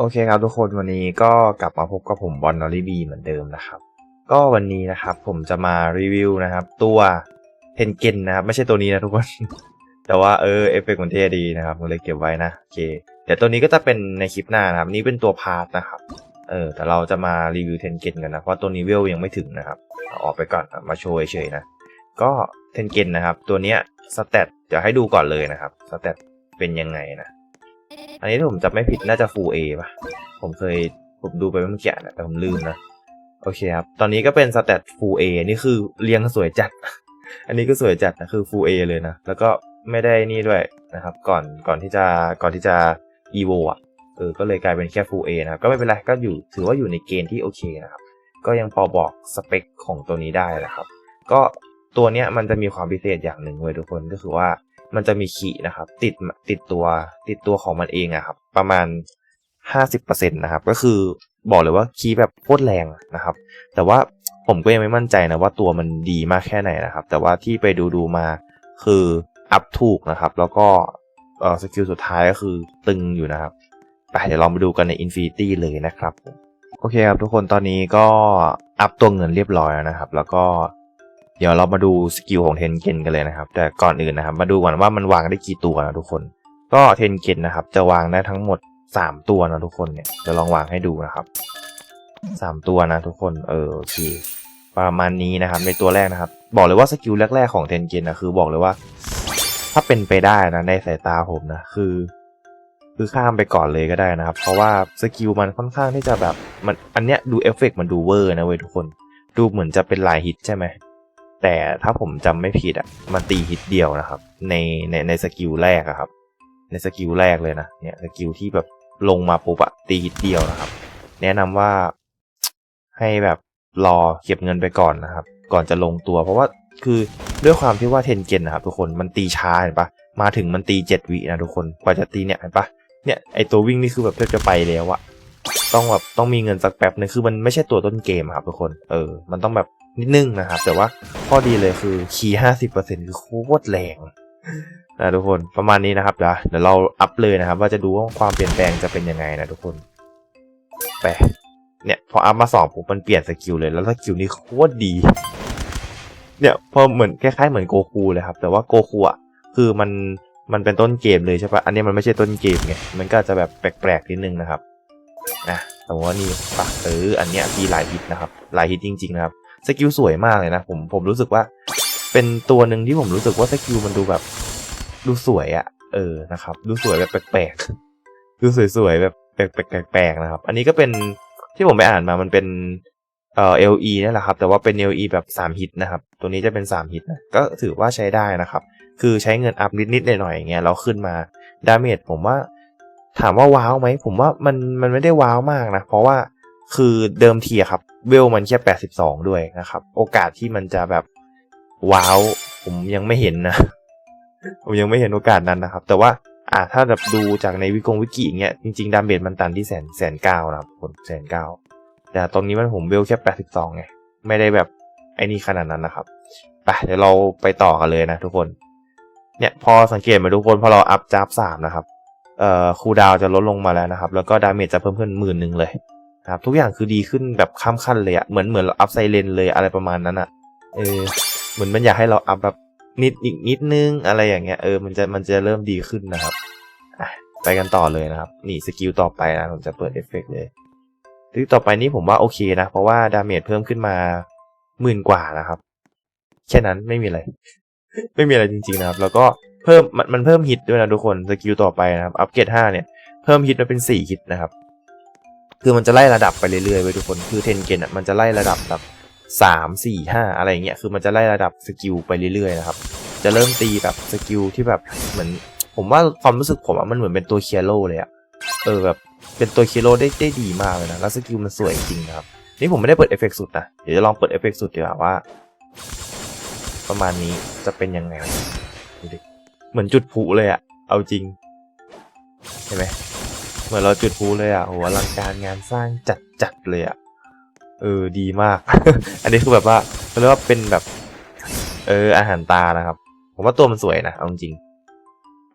โอเคครับทุกคนวันนี้ก็กลับมาพบกับผมบอลนอริบีเหมือนเดิมนะครับ ก็วันนี้นะครับผมจะมารีวิวนะครับ ตัวเทนเกนนะครับ ไม่ใช่ตัวนี้นะทุกคน แต่ว่าเออเอฟเฟกต์มันเท่ดีนะครับผมเลยเก็บไว้นะโอเคเดี๋ยวตัวนี้ก็จะเป็นในคลิปหน้านะครับ นี่เป็นตัวพาร์ทนะครับเออแต่เราจะมารีวิวเทนเกนกันนะเพราะตัวนี้เวลยังไม่ถึงนะครับเอาออกไปก่อนมาโชว์เฉยๆนะก็เทนเกนนะครับ ตัวเนี้ยสเตตเดี๋ยวให้ดูก่อนเลยนะครับสเตตเป็นยังไงนะ อันนี้ถ้าผมจำไม่ผิดน่าจะ full A ป่ะ ผมเคยผมดูไปเมื่อกี้นะแต่ผมลืมนะ โอเคครับ ตอนนี้ก็เป็นสเตต full A นี่คือเรียงสวยจัด อันนี้ก็สวยจัดนะคือ full A เลยนะ แล้วก็ไม่ได้นี่ด้วยนะครับ ก่อนก่อนที่จะก่อนที่จะ evo อะเออก็เลยกลายเป็นแค่ full A นะครับ ก็ไม่เป็นไร ก็อยู่ถือว่าอยู่ในเกณฑ์ที่โอเคนะครับ ก็ยังพอบอกสเปคของตัวนี้ได้นะครับ ก็ตัวเนี้ยมันจะมีความพิเศษอย่างหนึ่งเว้ยทุกคนก็คือว่า มันจะมีขีนะครับ ติดติดตัวติดตัวของมันเองอะครับ ประมาณ 50%นะครับ ก็คือบอกเลยว่าคีแบบโคตรแรงนะครับ แต่ว่าผมก็ยังไม่มั่นใจนะว่าตัวมันดีมากแค่ไหนนะครับ แต่ว่าที่ไปดูดูมาคืออัพถูกนะครับ แล้วก็เออสกิลสุดท้ายก็คือตึงอยู่นะครับไปเดี๋ยวลองไปดูกันใน Infinity เลยนะครับ โอเคครับทุกคนตอนนี้ก็อัพตัวเงินเรียบร้อยแล้วนะครับ แล้วก็ เดี๋ยวเรามาดูสกิลของเทนเกนกันเลยนะครับ แต่ก่อนอื่นนะครับ มาดูก่อนว่ามันวางได้กี่ตัวนะทุกคน ก็เทนเกนนะครับ จะวางได้ทั้งหมด 3 ตัวนะทุกคนเนี่ยจะลองวางให้ดูนะครับ 3 ตัวนะทุกคนเออโอเคประมาณนี้นะครับ ในตัวแรกนะครับ บอกเลยว่าสกิลแรกๆของเทนเกนนะคือบอกเลยว่า ถ้าเป็นไปได้นะในสายตาผมนะคือคือข้ามไปก่อนเลยก็ได้นะครับ เพราะว่าสกิลมันค่อนข้างที่จะแบบมันอันเนี้ยดูเอฟเฟกต์มันดูเวอร์นะเว้ยทุกคน ดูเหมือนจะเป็นลายฮิตใช่ไหม แต่ถ้าผมจำไม่ผิดอะมันตีฮิตเดียวนะครับ ในในในสกิลแรกอะครับ ในสกิลแรกเลยนะเนี่ยสกิลที่แบบลงมาปุ๊บอะตีฮิตเดียวนะครับ แนะนำว่าให้แบบรอเก็บเงินไปก่อนนะครับ ก่อนจะลงตัว เพราะว่าคือด้วยความที่ว่าเทนเกนนะครับทุกคนมันตีช้าเห็นปะมาถึงมันตีเจ็ดวินะทุกคนกว่าจะตีเนี่ยเห็นปะเนี่ยไอตัววิ่งนี่คือแบบแทบจะไปแล้วอะต้องแบบต้องมีเงินสักแป๊บนึงคือมันไม่ใช่ตัวต้นเกมครับทุกคน เออ มันต้องแบบ นิดนึงนะครับ แต่ว่าข้อดีเลยคือคีย์ห้าสิบเปอร์เซ็นต์คือโคตรแรงนะทุกคนประมาณนี้นะครับเดี๋ยวเดี๋ยวเราอัพเลยนะครับ ว่าจะดูว่าความเปลี่ยนแปลงจะเป็นยังไงนะทุกคนไปเนี่ยพออัพมาสองปุ๊บมันเปลี่ยนสกิลเลยแล้วสกิลนี้โคตรดี เนี่ยพอเหมือนคล้ายๆเหมือนโกคูเลยครับ แต่ว่าโกคูอะคือมันมันเป็นต้นเกมเลยใช่ปะอันนี้มันไม่ใช่ต้นเกมไงมันก็จะแบบแปลกๆนิดนึงนะครับนะแต่ว่านี่ปะเอออันเนี้ยมีหลายฮิตนะครับหลายฮิตจริง ๆ นะครับ สกิลสวยมากเลยนะผมผมรู้สึกว่า เป็นตัวหนึ่งที่ผมรู้สึกว่าสกิลมันดูแบบ ดูสวยอะเออนะครับ ดูสวยแบบแปลกๆ ดูสวยๆแบบแปลกๆนะครับ อันนี้ก็เป็นที่ผมไปอ่านมามันเป็นเอ่อ LE นี่แหละครับ แต่ว่าเป็น LE แบบ 3 ฮิตนะครับ ตัวนี้จะเป็น 3 ฮิตนะก็ถือว่าใช้ได้นะครับ คือใช้เงินอัพนิดๆหน่อยๆอย่างเงี้ยเราขึ้นมาดาเมจผมว่าถามว่าว้าวไหมผมว่ามันมันไม่ได้ว้าวมากนะ เพราะว่า คือเดิมทีอะครับ เวลมันแค่82ด้วยนะครับ โอกาสที่มันจะแบบว้าวผมยังไม่เห็นนะ ผมยังไม่เห็นโอกาสนั้นนะครับ แต่ว่าอ่าถ้าแบบดูจากในวิกงวิกิเงี้ยจริงๆ ดาเมจมันตันที่แสนแสนเก้านะครับผลแสนเก้าแต่ตอนนี้มันผมเวลแค่82ไงไม่ได้แบบไอ้นี่ขนาดนั้นนะครับไปเดี๋ยวเราไปต่อกันเลยนะทุกคน เนี่ยพอสังเกตไหมทุกคนพอเราอัพจับสามนะครับเอ่อคูดาวจะลดลงมาแล้วนะครับ แล้วก็ดาเมจจะเพิ่มขึ้นหมื่นหนึ่งเลย ครับทุกอย่างคือดีขึ้นแบบข้ามขั้นเลยอะเหมือนเหมือนเราอัพไซเลนเลยอะไรประมาณนั้นอะเออเหมือนมันอยากให้เราอัพแบบนิดอีกนิดนึงอะไรอย่างเงี้ยเออมันจะมันจะเริ่มดีขึ้นนะครับไปกันต่อเลยนะครับ นี่สกิลต่อไปนะผมจะเปิดเอฟเฟกต์เลยสกิลต่อไปนี้ผมว่าโอเคนะ เพราะว่าดาเมจเพิ่มขึ้นมาหมื่นกว่านะครับ แค่นั้นไม่มีอะไร ไม่มีอะไรจริงๆนะครับ แล้วก็เพิ่มมันมันเพิ่มฮิตด้วยนะทุกคนสกิลต่อไปนะครับ อัปเกรดห้าเนี่ย เพิ่มฮิตมาเป็นสี่ฮิตนะครับ คือมันจะไล่ระดับไปเรื่อยๆไปทุกคน คือเทนเกนอะมันจะไล่ระดับแบบสามสี่ห้าอะไรเงี้ย คือมันจะไล่ระดับสกิลไปเรื่อยๆนะครับ จะเริ่มตีแบบสกิลที่แบบเหมือนผมว่าความรู้สึกผมอะมันเหมือนเป็นตัวเคียโรเลยอะ เออแบบเป็นตัวเคียโรได้ได้ดีมากเลยนะ แล้วสกิลมันสวยจริงครับ นี่ผมไม่ได้เปิดเอฟเฟกต์สุดนะ เดี๋ยวจะลองเปิดเอฟเฟกต์สุดดีกว่าว่า ประมาณนี้จะเป็นยังไงดูดิเหมือนจุดพลุเลยอะ เอาจริง เห็นไหม เหมือนเราจุดพลุเลยอะโหอลังการงานสร้างจัดจัดเลยอะเออดีมาก อันนี้คือแบบว่าเรียกว่าเป็นแบบ เอออาหารตานะครับ ผมว่าตัวมันสวยนะเอาจริง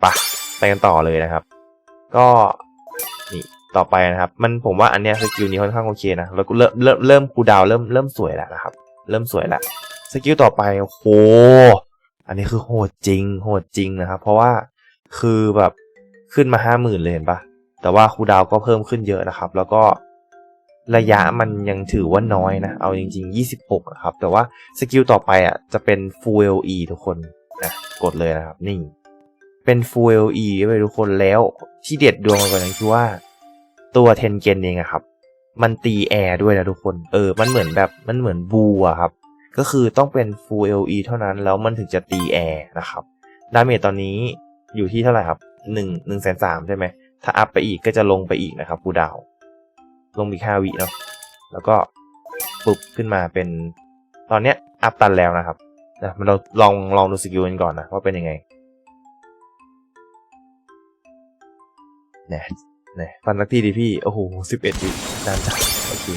ปะไปกันต่อเลยนะครับ ก็นี่ต่อไปนะครับ มันผมว่าอันเนี้ยสกิลนี้ค่อนข้างโอเคนะแล้วเริ่มเริ่มเริ่มคูดาวเริ่มเริ่มสวยแล้วนะครับ เริ่มสวยแล้วสกิลต่อไปโอ้โหอันนี้คือโหดจริง โหดจริงนะครับ เพราะว่าคือแบบขึ้นมาห้าหมื่นเลยเห็นปะ แต่ว่าคูดาวก็เพิ่มขึ้นเยอะนะครับ แล้วก็ระยะมันยังถือว่าน้อยนะ เอาจริง ๆ 26นะครับ แต่ว่าสกิลต่อไปอะจะเป็น full LE ทุกคนนะกดเลยนะครับ นี่ เป็น full LE ไปทุกคนแล้วที่เด็ดดวงมันกว่านั้นคือว่าตัวเทนเกนเองอะครับ มันตีแอร์ด้วยนะทุกคน เออ มันเหมือนแบบมันเหมือนบูอะครับ ก็คือต้องเป็น full LE เท่านั้นแล้วมันถึงจะตีแอร์นะครับ ดาเมจตอนนี้อยู่ที่เท่าไหร่ครับหนึ่งหนึ่งแสนสามใช่ไหม ถ้าอัพไปอีกก็จะลงไปอีกนะครับคูดาวลงอีกห้าวิเนาะแล้วก็ปุบขึ้นมาเป็นตอนเนี้ยอัพตันแล้วนะครับนะมันเราลองลองดูสกิลกันก่อนนะว่าเป็นยังไงเนี่ยเนี่ยฟันสักทีดิพี่ โอ้โหสิบเอ็ดวินานจังโอเค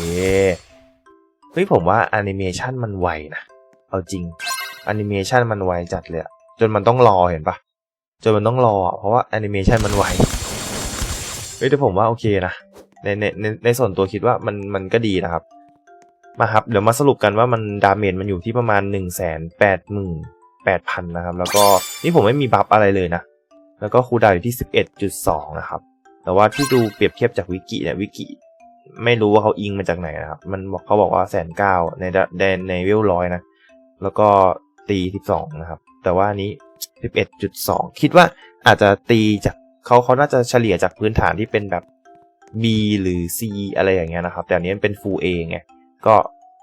เฮ้ยผมว่าแอนิเมชันมันไวนะ เอาจริงแอนิเมชันมันไวจัดเลยอะจนมันต้องรอเห็นปะจนมันต้องรอ เพราะว่าแอนิเมชันมันไว เฮ้ยแต่ผมว่าโอเคนะในในในในส่วนตัวคิดว่ามันมันก็ดีนะครับ มาครับ เดี๋ยวมาสรุปกันว่ามันดาเมจมันอยู่ที่ประมาณหนึ่งแสนแปดหมื่นแปดพันนะครับ แล้วก็นี่ผมไม่มีบัฟอะไรเลยนะ แล้วก็คูดาวอยู่ที่สิบเอ็ดจุดสองนะครับ แต่ว่าที่ดูเปรียบเทียบจากวิกิเนี่ยวิกิไม่รู้ว่าเขาอิงมาจากไหนนะครับ มันบอกเขาบอกว่าแสนเก้าในในในเวลร้อยนะ แล้วก็ตีสิบสองนะครับ แต่ว่านนี้สิบเอ็ดจุดสองคิดว่าอาจจะตีจาก เขาเขาน่าจะเฉลี่ยจากพื้นฐานที่เป็นแบบ B หรือ C อะไรอย่างเงี้ยนะครับ แต่อันนี้มันเป็น full A ไงก็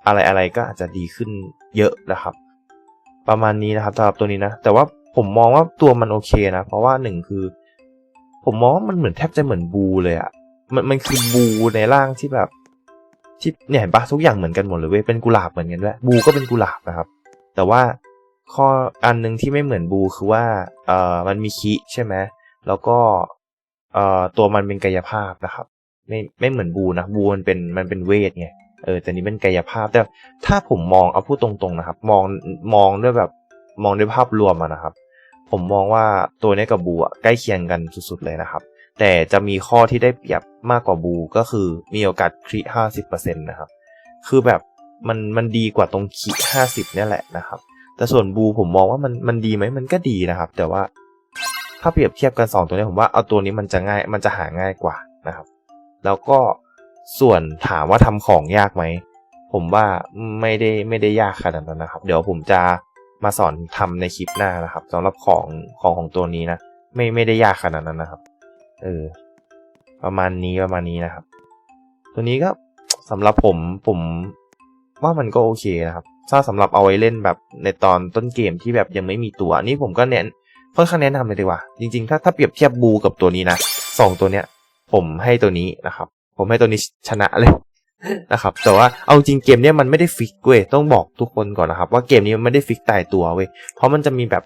อะไรอะไรก็อาจจะดีขึ้นเยอะนะครับ ประมาณนี้นะครับสำหรับตัวนี้นะ แต่ว่าผมมองว่าตัวมันโอเคนะ เพราะว่าหนึ่งคือ ผมมองว่ามันเหมือนแทบจะเหมือนบูเลยอะมันมันคือบูในร่างที่แบบที่เนี่ยเห็นปะทุกอย่างเหมือนกันหมดเลยเว้ยเป็นกุหลาบเหมือนกันด้วยบูก็เป็นกุหลาบนะครับ แต่ว่าข้ออันหนึงที่ไม่เหมือนบูคือว่าเอ่อมันมีคิใช่ไหม แล้วก็เอ่อตัวมันเป็นกายภาพนะครับ ไม่ไม่เหมือนบูนะบูมันเป็นมันเป็นเวทไงเออแต่นี้เป็นกายภาพแต่ถ้าผมมองเอาพูดตรงๆนะครับ มองมองด้วยแบบมองด้วยภาพรวมนะครับ ผมมองว่าตัวนี้กับบูอะใกล้เคียงกันสุดๆเลยนะครับ แต่จะมีข้อที่ได้เปรียบมากกว่าบูก็คือมีโอกาสคริห้าสิบเปอร์เซ็นต์นะครับ คือแบบมันมันดีกว่าตรงคริห้าสิบเนี่ยแหละนะครับ แต่ส่วนบูผมมองว่ามันมันดีไหมมันก็ดีนะครับ แต่ว่า ถ้าเปรียบเทียบกันสองตัวนี้ผมว่าเอาตัวนี้มันจะง่ายมันจะหาง่ายกว่านะครับ แล้วก็ส่วนถามว่าทำของยากไหมผมว่าไม่ได้ไม่ได้ยากขนาดนั้นนะครับ เดี๋ยวผมจะมาสอนทำในคลิปหน้านะครับสำหรับของของของตัวนี้นะไม่ไม่ได้ยากขนาดนั้นนะครับเออประมาณนี้ประมาณนี้นะครับ ตัวนี้ก็สำหรับผมผมว่ามันก็โอเคนะครับ ถ้าสำหรับเอาไว้เล่นแบบในตอนต้นเกมที่แบบยังไม่มีตัวนนี้ผมก็เน้น ค่อนข้างแนะนำเลยดีกว่า จริงๆ ถ้าถ้าเปรียบเทียบบูกับตัวนี้นะสองตัวเนี้ย ผมให้ตัวนี้นะครับ ผมให้ตัวนี้ชนะเลยนะครับ แต่ว่าเอาจริงเกมเนี้ยมันไม่ได้ฟิกเว้ยต้องบอกทุกคนก่อนนะครับ ว่าเกมนี้มันไม่ได้ฟิกตายตัวเว้ยเพราะมันจะมีแบบ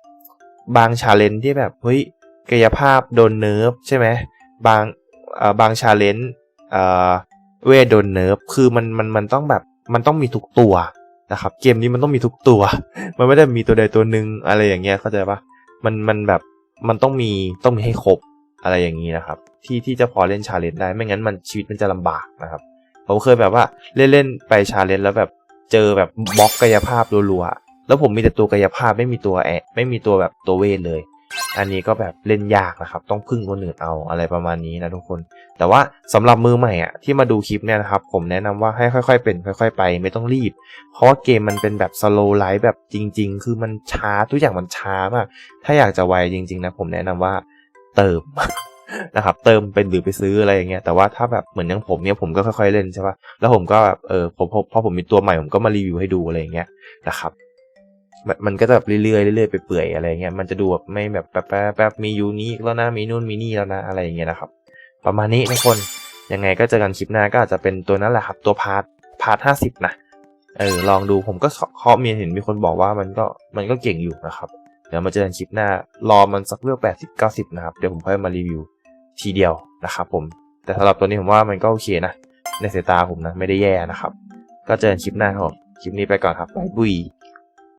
บางชาเลนจ์ที่แบบเฮ้ยกายภาพโดนเนิร์ฟใช่ไหมบางเอ่อบางชาเลนจ์เอ่อเวทโดนเนิร์ฟคือมันมันมันต้องแบบมันต้องมีทุกตัวนะครับ เกมนี้มันต้องมีทุกตัว มันไม่ได้มีตัวใดตัวหนึ่งอะไรอย่างเงี้ยเข้าใจปะ มันมันแบบมันต้องมีต้องมีให้ครบอะไรอย่างนี้นะครับ ที่ที่จะพอเล่นชาเลนจ์ได้ไม่งั้นมันชีวิตมันจะลำบากนะครับ ผมเคยแบบว่าเล่นเล่นไปชาเลนจ์แล้วแบบเจอแบบบล็อกกายภาพรัวๆแล้วผมมีแต่ตัวกายภาพไม่มีตัวแอะไม่มีตัวแบบตัวเวทเลย อันนี้ก็แบบเล่นยากนะครับ ต้องพึ่งคนอื่นเอาอะไรประมาณนี้นะทุกคน แต่ว่าสำหรับมือใหม่อะที่มาดูคลิปเนี่ยนะครับ ผมแนะนำว่าให้ค่อยๆเป็นค่อย ๆ ไปไม่ต้องรีบ เพราะว่าเกมมันเป็นแบบสโลไลฟ์แบบจริง ๆ คือมันช้าทุกอย่างมันช้ามาก ถ้าอยากจะไวจริง ๆ นะ ผมแนะนำว่าเติมนะครับเติมเป็นหรือไปซื้ออะไรอย่างเงี้ยแต่ว่าถ้าแบบเหมือนอย่างผมเนี่ยผมก็ค่อยๆเล่นใช่ปะแล้วผมก็แบบเออผมพอพอผมมีตัวใหม่ผมก็มารีวิวให้ดูอะไรอย่างเงี้ยนะครับ มันมันก็จะแบบเรื่อยๆเรื่อยๆไปเปื่อยอะไรเงี้ยมันจะดูแบบไม่แบบแป๊บแป๊บแป๊บมียูนิคแล้วนะมีนู่นมีนี่แล้วนะอะไรอย่างเงี้ยนะครับ ประมาณนี้ทุกคนยังไงก็เจอกันคลิปหน้าก็อาจจะเป็นตัวนั้นแหละครับ ตัวพาร์ทพาร์ทห้าสิบนะเออลองดูผมก็เคาะมีเห็นมีคนบอกว่ามันก็มันก็เก่งอยู่นะครับเดี๋ยวมาเจอกันคลิปหน้ารอมันสักเรื่องแปดสิบเก้าสิบนะครับเดี๋ยวผมค่อยมารีวิวทีเดียวนะครับผมแต่สำหรับตัวนี้ผมว่ามันก็โอเคนะในสายตาผมนะไม่ได้แย่นะครับ ก็เจอกันคลิปหน้าครับคลิปนี้ไปก่อนครับบายบุย